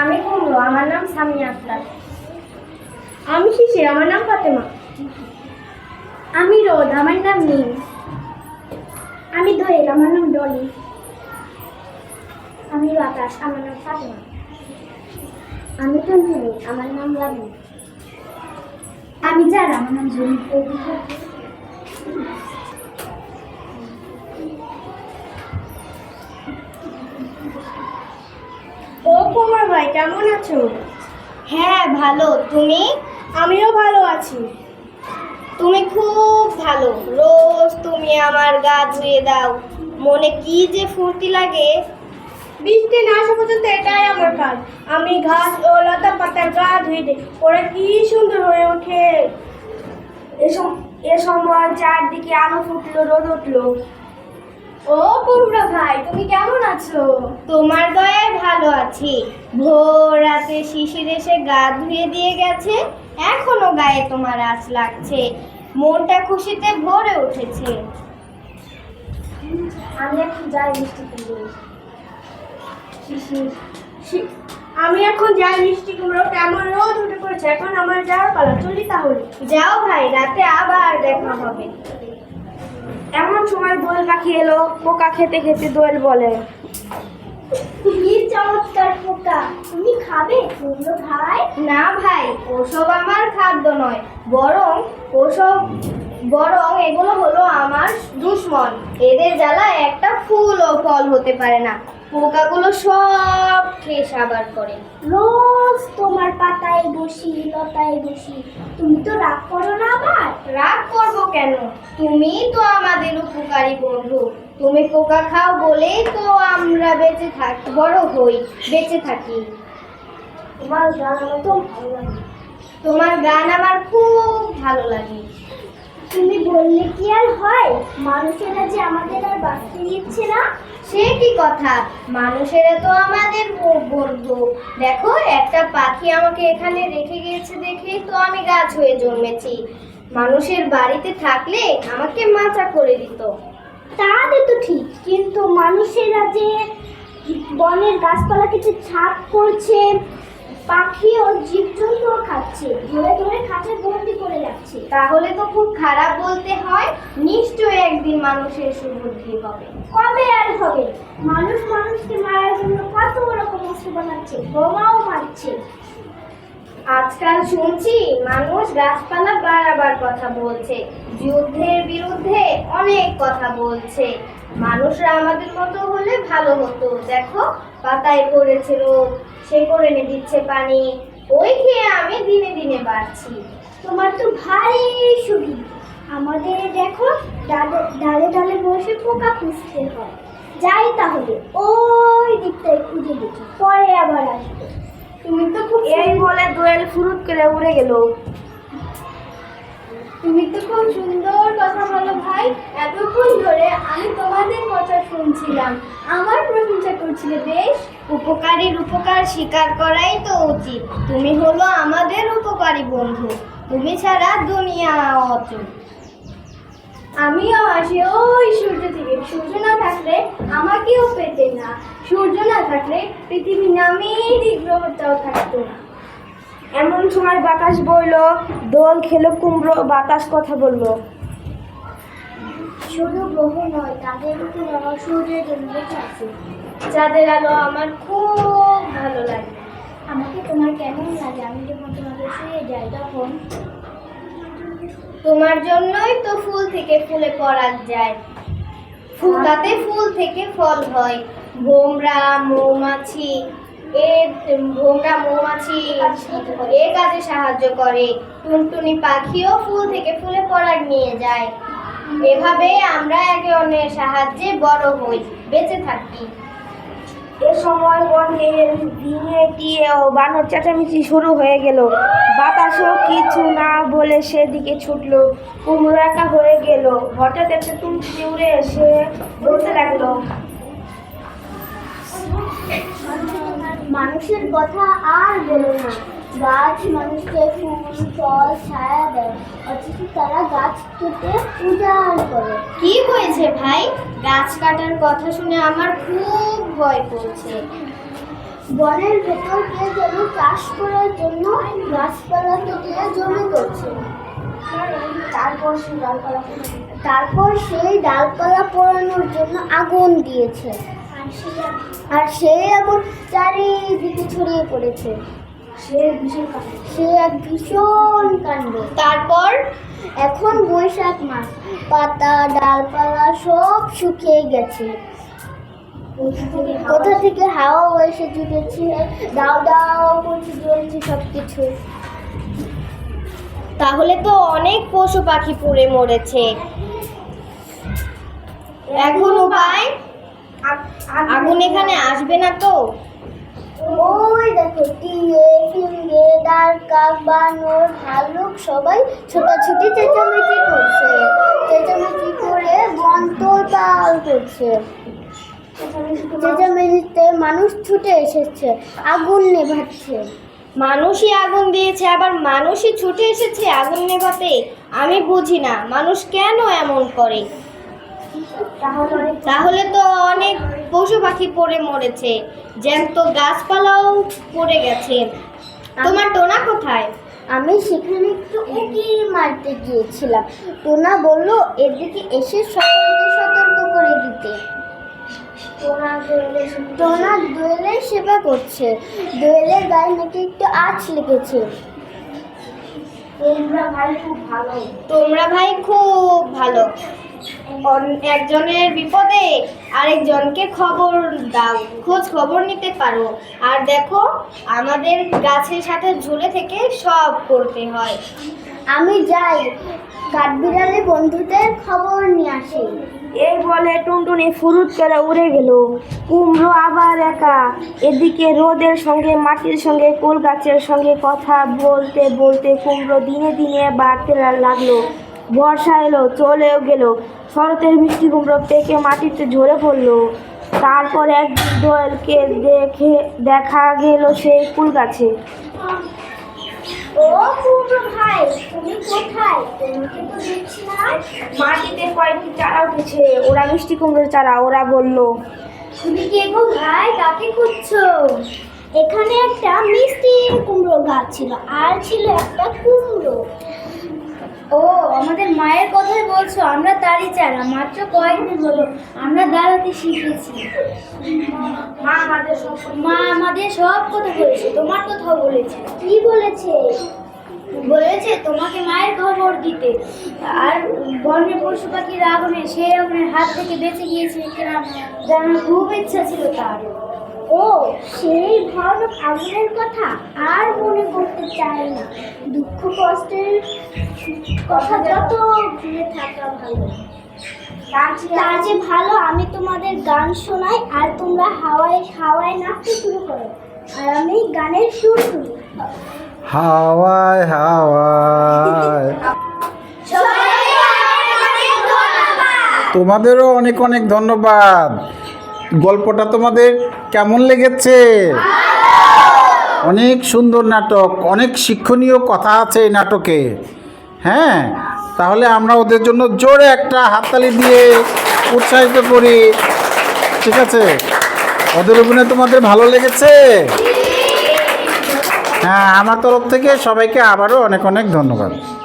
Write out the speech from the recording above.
আমি কুমড়ো, আমার নাম সামিয়া আক্তার। আমি শিশির, আমার নাম ফাতেমা। আমি রোদ, আমার নাম নীল। আমি দোয়েল আমার নাম ডলি। আমি বাতাস, আমার নাম ফাতেমা। আমি তো টনটনি আমার নাম লাবু আমি যারা, আমার নাম জুন কুমার ভাই কেমন আছো? হ্যাঁ ভালো। তুমি? আমিও ভালো আছি। তুমি খুব ভালো। রোজ তুমি আমার গা ধুয়ে দাও। মনে কি যে ফুর্তি লাগে? বৃষ্টি না আসা পর্যন্ত এটাই আমার কাজ। আমি ঘাস ও লতা পাতার গা ধুয়ে দিই। ওরা কি সুন্দর হয়ে ওঠে। এসম এ সময় চারদিকে আলো ফুটলো রোদ উঠল। ও কুমড়া ভাই তুমি কেমন আছো? তোমার দয়ায় ভালো আছি। ভোর রাতে শিশির এসে গা ধুয়ে দিয়ে গেছে এখনও গায়ে তোমার আঁচ লাগছে। মনটা খুশিতে ভরে উঠেছে। আমি এখন যাই মিষ্টি কুমড়ো। শিশির আমি এখন যাই মিষ্টি কুমড়ো। কেমন রোদ উঠে পড়েছে? এখন আমার যাওয়ার পালা। চলি তাহলে। যাও ভাই রাতে আবার দেখা হবে। এমন সময় দোয়েল পাখি এলো পোকা খেতে খেতে দোয়েল বলে। কি চমৎকার পোকা তুমি খাবে? কুমড়ো ভাই? না ভাই ওসব আমার খাদ্য নয় বরং ওসব বরং এগুলো হলো আমার দুশ্মন। এদের জ্বালা একটা ফুল ও ফল হতে পারে না। পোকাগুলো সব খেয়ে সাবার করে। রোজ তোমার পাতায় বসি লতায় বসি। তুমি তো রাগ করো না আবার? রাগ করব কেন? তুমি তো আমাদের উপকারী বন্ধু। তুমি পোকা খাও বলেই তো আমরা বেঁচে থাকি বড় হই বেঁচে থাকি। তোমার গান তো ভালো লাগে। তোমার গান আমার খুব ভালো লাগে। তুমি বললে কি আর হয়? মানুষেরা যে আমাদের আর বাঁচতে দিচ্ছে না, সে কি কথা? মানুষেরা তো আমাদের ব- বন্ধু দেখো, একটা পাখি আমাকে এখানে রেখে গিয়েছে দেখেই তো আমি গাছ হয়ে জন্মেছি। মানুষের বাড়িতে থাকলে আমাকে মাচা করে দিত। তাদের তো ঠিক, কিন্তু মানুষেরা যে বনের গাছপালা কিছু ছাপ করছে পাখি ও জীবজন্তুও খাচ্ছে, ধরে ধরে খাঁচে বন্দি করে যাচ্ছে তাহলে তো খুব খারাপ বলতে হয়, নিশ্চয়ই একদিন মানুষের সুবুদ্ধি হবে। কবে আর হবে? মানুষ মানুষকে মারার জন্য কত রকম অস্ত্র বানাচ্ছে, বোমাও মারছে। আজকাল শুনছি, মানুষ গাছপালা বাড়াবার কথা বলছে, যুদ্ধের বিরুদ্ধে অনেক কথা বলছে। মানুষরা আমাদের মতো হলে ভালো হতো। দেখো পাতায় পড়েছে রোদ সে করে এনে দিচ্ছে পানি ওই খেয়ে আমি দিনে দিনে বাড়ছি। তোমার তো ভারী সুবিধা আমাদের দেখো ডালে ডালে ডালে বসে পোকা খুঁজতে হয়। যাই তাহলে ওই দিকটায় খুঁজে দেখি পরে আবার আসব। তুমি তো খুব এই বলে দোয়েল ফুরুত করে উড়ে গেল। তুমি তো খুব সুন্দর কথা বলো ভাই। এতক্ষণ ধরে আমি তোমাদের কথা শুনছিলাম। আমার প্রশংসা করছিলে, বেশ। উপকারীর উপকার স্বীকার করাই তো উচিত। তুমি হলো আমাদের উপকারী বন্ধু। তুমি ছাড়া দুনিয়া অচল। আমিও আসি। ওই সূর্য থেকে। সূর্য না থাকলে আমাকেও পেতে না। সূর্য না থাকলে পৃথিবী নামেরই গ্রহটাও থাকতো না। এমন সময় বাতাস বইলো, দোল খেলো, কুমড়ো, বাতাস কথা বলল। শুধু গ্রহ নয়, তাদের উপর আমার সূর্যের জন্য আছে যাদের আলো আমার খুব ভালো লাগে। আমাকে তোমার কেমন লাগে? আমি যখন তোমাকে শুয়ে যাই তখন তোমার জন্যই তো ফুল থেকে ফুলে পরাগ যায়। ফুল তাতে ফুল থেকে ফল হয়। ভোমরা মৌমাছি এর ভোমরা মৌমাছি এ কাজে সাহায্য করে। টুনটুনি পাখিও ফুল থেকে ফুলে পরাগ নিয়ে যায়। এভাবে আমরা একে অন্যের সাহায্যে বড় হই, বেঁচে থাকি। এ সময় বনের দিনে টিয়ে ও বানর চেঁচামেচি শুরু হয়ে গেল। বাতাসও কিছু না বলে সেদিকে ছুটলো। কুমড়ো একা হয়ে গেল। হঠাৎ একটা টুনটুনি উড়ে এসে বলতে লাগল মানুষের কথা আর বলো না। গাছ মানুষকে ফুল ফল ছায়া দেয় অথচ তারা গাছ কেটে উজাড় করে। কি হয়েছে ভাই? গাছ কাটার কথা শুনে আমার খুব ভয় করছে। বনের ভেতর দিয়ে যেন চাষ করার জন্য গাছপালা কেটে জমি করছে। তারপর সে ডালপালা তারপর সেই ডালপালা পোড়ানোর জন্য আগুন দিয়েছে। আর সেই আগুন চারিদিকে ছড়িয়ে পড়েছে। সে এক ভীষণ কাণ্ড। তারপর এখন বৈশাখ মাস। পাতা ডালপালা সব শুকিয়ে গেছে। কোথা থেকে হাওয়া এসে জুটেছে? দাও দাও করছে জ্বলছে সব কিছু তাহলে তো অনেক পশু পাখি পুড়ে মরেছে। এখন উপায় আগুন এখানে আসবে না তো? ওই দেখো টিয়ে ফিঙ্গে ডালকা বানর ভালুক সবাই ছোটাছুটি চেঁচামেচি করছে। চেঁচামেচি করে বন তোলপাল করছে। চেঁচামেচিতে মানুষ ছুটে এসেছে আগুন নেভাচ্ছে। মানুষই আগুন দিয়েছে আবার মানুষই ছুটে এসেছে আগুন নেভাতে। আমি বুঝি না মানুষ কেন এমন করে? তাহলে তো অনেক পশু পাখি পড়ে মরেছে। জ্যান্ত গাছপালাও পড়ে গেছে। তোমার টোনা কোথায়? আমি সেখানে একটু উকি মারতে গিয়েছিলাম। টোনা বলল এদিকে এসে সকলকে সতর্ক করে দিতে। টোনা দোয়েলের সেবা করছে। দোয়েলের গায়ে নাকি একটু আঁচ লেগেছে। তোমরা ভাই খুব ভালো। তোমরা ভাই খুব ভালো। একজনের বিপদে আরেকজনকে খবর দাও খোঁজ খবর নিতে পারো। আর দেখো আমাদের গাছের সাথে ঝুলে থেকে সব করতে হয়। আমি যাই কাঠবিড়ালি বন্ধুদের খবর নিয়ে আসি। এই বলে টুনটুনি ফুরুত করে উড়ে গেল। কুমড়ো আবার একা। এদিকে রোদের সঙ্গে মাটির সঙ্গে কুল গাছের সঙ্গে কথা বলতে বলতে কুমড়ো দিনে দিনে বাড়তে লাগল। বর্ষা এলো চলেও গেল। শরতের মিষ্টি কুমড়ো পেকে মাটিতে ঝরে পড়ল। তারপর একদিন দোয়েলকে দেখে দেখা গেল সেই কুল গাছে। ও কুমড়ো ভাই তুমি কোথায়? তোমাকে তো দেখছি না। মাটিতে কয়েকটি চারা উঠেছে ওরা মিষ্টি কুমড়োর চারা ওরা বলল তুমি কে গো ভাই? কাকে খুঁজছো? এখানে একটা মিষ্টি কুমড়ো গাছ ছিল আর ছিল একটা কুমড়ো। ও আমাদের মায়ের কথাই বলছো আমরা তারই চারা মাত্র কয়েকদিন হলো আমরা দাঁড়াতে শিখেছি। মা আমাদের সব মা আমাদের সব কথা বলেছে তোমার কথাও বলেছে। কি বলেছে? বলেছে তোমাকে মায়ের খবর দিতে। আর বনে পশু পাখির আগুনে সেই আগুনের হাত থেকে বেঁচে গিয়েছে কিনা জানার খুব ইচ্ছা ছিল তার। ও সেই ভয়ানক আগুনের কথা আর মনে করতে চাই না। দুঃখ কষ্টের কথা যত ভুলে থাকা ভালো। তার যে ভালো আমি তোমাদের গান শোনাই আর তোমরা হাওয়ায় হাওয়ায় নাচতে শুরু করো। আর আমি গানের সুর তুলি হাওয়ায় হাওয়ায়। তোমাদেরও অনেক অনেক ধন্যবাদ। গল্পটা তোমাদের কেমন লেগেছে? অনেক সুন্দর নাটক, অনেক শিক্ষণীয় কথা আছে এই নাটকে। হ্যাঁ তাহলে আমরা ওদের জন্য জোরে একটা হাততালি দিয়ে উৎসাহিত করি। ঠিক আছে? ওদের অভিনয় তোমাদের ভালো লেগেছে? হ্যাঁ আমার তরফ থেকে সবাইকে আবারও অনেক অনেক ধন্যবাদ।